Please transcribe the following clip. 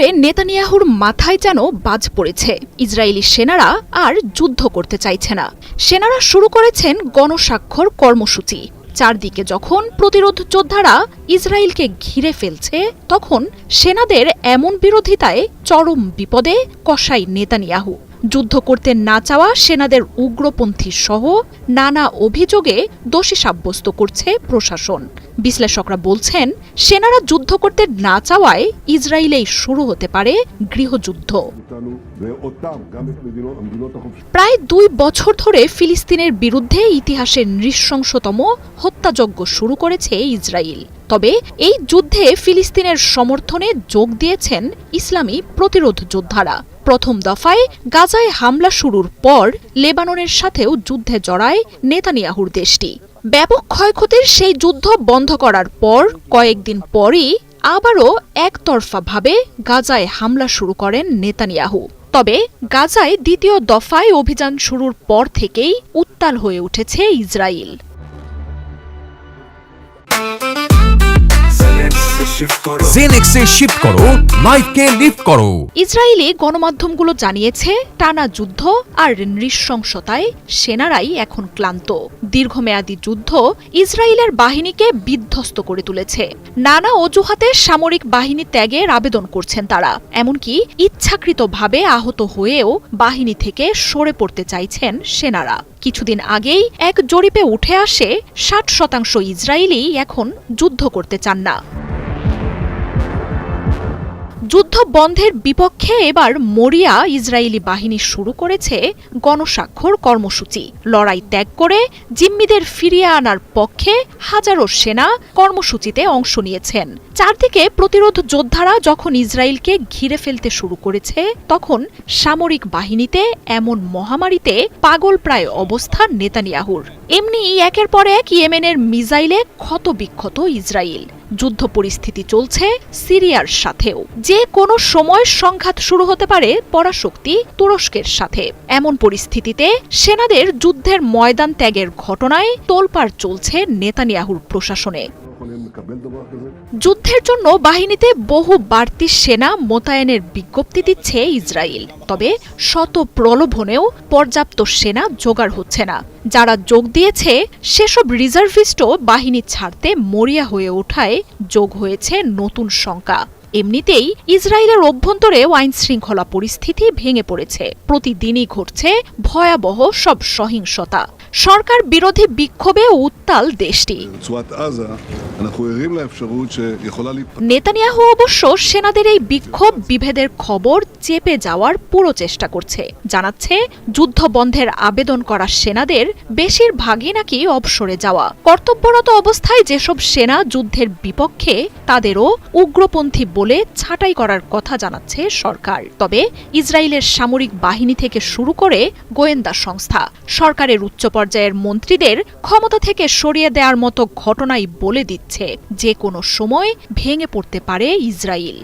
পরে নেতানিয়াহুর মাথায় যেন বাজ পড়েছে। ইসরায়েলি সেনারা আর যুদ্ধ করতে চাইছে না। সেনারা শুরু করেছেন গণস্বাক্ষর কর্মসূচি। চারদিকে যখন প্রতিরোধ যোদ্ধারা ইসরায়েলকে ঘিরে ফেলছে, তখন সেনাদের এমন বিরোধিতায় চরম বিপদে কষাই নেতানিয়াহু। যুদ্ধ করতে না চাওয়া সেনাদের উগ্রপন্থী সহ নানা অভিযোগে দোষী সাব্যস্ত করছে প্রশাসন। বিশ্লেষকরা বলছেন, সেনারা যুদ্ধ করতে না চাওয়ায় ইসরায়েলেই শুরু হতে পারে গৃহযুদ্ধ। প্রায় দুই বছর ধরে ফিলিস্তিনের বিরুদ্ধে ইতিহাসের নৃশংসতম হত্যাযজ্ঞ শুরু করেছে ইসরায়েল। তবে এই যুদ্ধে ফিলিস্তিনের সমর্থনে যোগ দিয়েছেন ইসলামী প্রতিরোধ যোদ্ধারা। প্রথম দফায় গাজায় হামলা শুরুর পর লেবাননের সাথেও যুদ্ধে জড়ায় নেতানিয়াহুর দেশটি। ব্যাপক ক্ষয়ক্ষতির সেই যুদ্ধ বন্ধ করার পর কয়েকদিন পরই আবারও একতরফাভাবে গাজায় হামলা শুরু করেন নেতানিয়াহু। তবে গাজায় দ্বিতীয় দফায় অভিযান শুরুর পর থেকেই উত্তাল হয়ে উঠেছে ইসরায়েল জেনেক্সে শিফট করো লাইফকে লিফট করো। ইসরায়েলি গণমাধ্যমগুলো জানিয়েছে টানা যুদ্ধ আর নৃশংসতায় সেনারাই এখন ক্লান্ত। দীর্ঘমেয়াদী যুদ্ধ ইসরায়েলের বাহিনীকে বিধ্বস্ত করে তুলেছে। নানা অজুহাতে সামরিক বাহিনী ত্যাগের আবেদন করছেন তারা। এমনকি ইচ্ছাকৃতভাবে আহত হয়েও বাহিনী থেকে সরে পড়তে চাইছেন সেনারা। কিছুদিন আগেই এক জরিপে উঠে আসে ষাট শতাংশ ইসরায়েলি এখন যুদ্ধ করতে চান না। যুদ্ধ বন্ধের বিপক্ষে এবার মরিয়া ইসরায়েলি বাহিনী শুরু করেছে গণস্বাক্ষর কর্মসূচি। লড়াই ত্যাগ করে জিম্মিদের ফিরিয়ে আনার পক্ষে হাজারো সেনা কর্মসূচিতে অংশ নিয়েছেন। চারদিকে প্রতিরোধ যোদ্ধারা যখন ইসরায়েলকে ঘিরে ফেলতে শুরু করেছে, তখন সামরিক বাহিনীতে এমন মহামারীতে পাগল প্রায় অবস্থা নেতানিয়াহুর। এমনি একের পর এক ইয়েমেনের মিসাইলে ক্ষতবিক্ষত ইসরায়েল। যুদ্ধ পরিস্থিতি চলছে সিরিয়ার সাথেও। যে কোনো সময় সংঘাত শুরু হতে পারে পরাশক্তি তুরস্কের সাথে। এমন পরিস্থিতিতে সেনাদের যুদ্ধের ময়দান ত্যাগের ঘটনায় তোলপাড় চলছে নেতানিয়াহুর প্রশাসনে। যুদ্ধের জন্য বাহিনীতে বহু বাড়তি সেনা মোতায়েনের বিজ্ঞপ্তি দিচ্ছে ইসরায়েল। তবে শত প্রলোভনেও পর্যাপ্ত সেনা জোগাড় হচ্ছে না। যারা যোগ দিয়েছে, সেসব রিজার্ভিস্টও বাহিনী ছাড়তে মরিয়া হয়ে ওঠায় যোগ হয়েছে নতুন শঙ্কা এমনিতেই ইসরায়েলের অভ্যন্তরে আইন শৃঙ্খলা পরিস্থিতি ভেঙে পড়েছে। প্রতিদিনই ঘটছে ভয়াবহ সব সহিংসতা। সরকার বিরোধী বিক্ষোভে উত্তাল দেশটি। নেতানিয়াহু অবশ্য সেনাদের এই বিক্ষোভ বিভেদের খবর চেপে যাওয়ার পুরো চেষ্টা করছে। জানাচ্ছে যুদ্ধ বন্ধের আবেদন করা সেনাদের বেশিরভাগই নাকি অবসরে যাওয়া। কর্তব্যরত অবস্থায় যেসব সেনা যুদ্ধের বিপক্ষে তাদেরও উগ্রপন্থী বলে ছাঁটাই করার কথা জানাচ্ছে সরকার। তবে ইসরায়েলের সামরিক বাহিনী থেকে শুরু করে গোয়েন্দা সংস্থা। সরকারের উচ্চ পর্যায়ের মন্ত্রীদের ক্ষমতা থেকে সরিয়ে দেওয়ার মতো ঘটনাই বলে দিচ্ছে। যে কোনো সময় ভেঙে পড়তে পারে ইসরায়েল